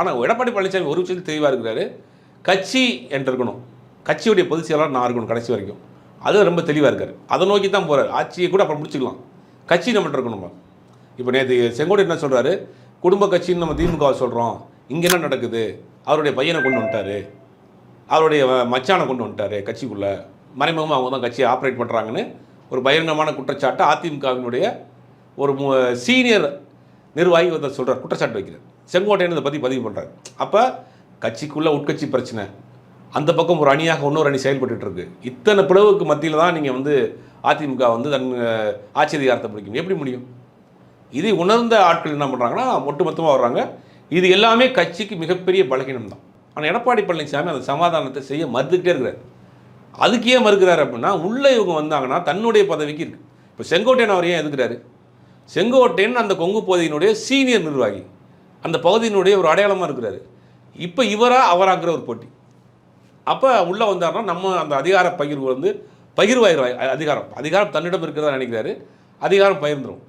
ஆனால் எடப்பாடி பழனிசாமி ஒரு விஷயத்தில் தெளிவாக இருக்கிறாரு. கட்சி என்று இருக்கணும் கட்சியுடைய பொதுச் செயலாளர் நான் இருக்கணும் கடைசி வரைக்கும். அது ரொம்ப தெளிவாக இருக்காரு. அதை நோக்கி தான் போகிறார் ஆட்சியை கூட அப்புறம் முடிச்சுக்கலாம். கட்சி நம்மகிட்ட இருக்கணும் இப்போ நேற்று செங்கோட்டை என்ன சொல்கிறாரு குடும்ப கட்சின்னு நம்ம திமுகவை சொல்கிறோம் இங்கே என்ன நடக்குது? அவருடைய பையனை கொண்டு வந்துட்டாரு. அவருடைய மச்சானை கொண்டு வந்துட்டாரு கட்சிக்குள்ளே. மறைமுகமாக அவங்க தான் கட்சியை ஆப்ரேட் பண்ணுறாங்கன்னு ஒரு பகிரங்கமான குற்றச்சாட்டை அதிமுகவினுடைய ஒரு சீனியர் நிர்வாகி வந்து சொல்கிறார் குற்றச்சாட்டு வைக்கிறார். செங்கோட்டையன் இதை பற்றி பதிவு பண்ணுறாரு அப்போ கட்சிக்குள்ளே உட்கட்சி பிரச்சனை. அந்த பக்கம் ஒரு அணியாக இன்னொரு அணி செயல்பட்டு இருக்கு. இத்தனை பிளவுக்கு மத்தியில் தான் நீங்கள் வந்து அதிமுக வந்து தன் ஆட்சி அதிகாரத்தை பிடிக்கும். எப்படி முடியும்? இதை உணர்ந்த ஆட்கள் என்ன பண்ணுறாங்கன்னா ஒட்டுமொத்தமாக வர்றாங்க. இது எல்லாமே கட்சிக்கு மிகப்பெரிய பலகீனம் தான். ஆனால் எடப்பாடி பழனிசாமி அந்த சமாதானத்தை செய்ய மறுத்துக்கிட்டே இருக்கிறார். அதுக்கு ஏன் மறுக்கிறார் அப்படின்னா உள்ளே இவங்க வந்தாங்கன்னா தன்னுடைய பதவிக்கு இருக்குது இப்போ செங்கோட்டையன் அவர் ஏன் எதுக்குறாரு செங்கோட்டையன் அந்த கொங்கு பகுதியினுடைய சீனியர் நிர்வாகி. அந்த பகுதியினுடைய ஒரு அடையாளமாக இருக்கிறாரு. இப்போ இவரா அவராங்கிற ஒரு போட்டி. அப்போ உள்ளே வந்தாருன்னா நம்ம அந்த அதிகார பகிர்வு வந்து பகிர்வாயிரும் அதிகாரம். அதிகாரம் தன்னிடம் இருக்கிறதா நினைக்கிறாரு. அதிகாரம் பகிர்ந்துடும்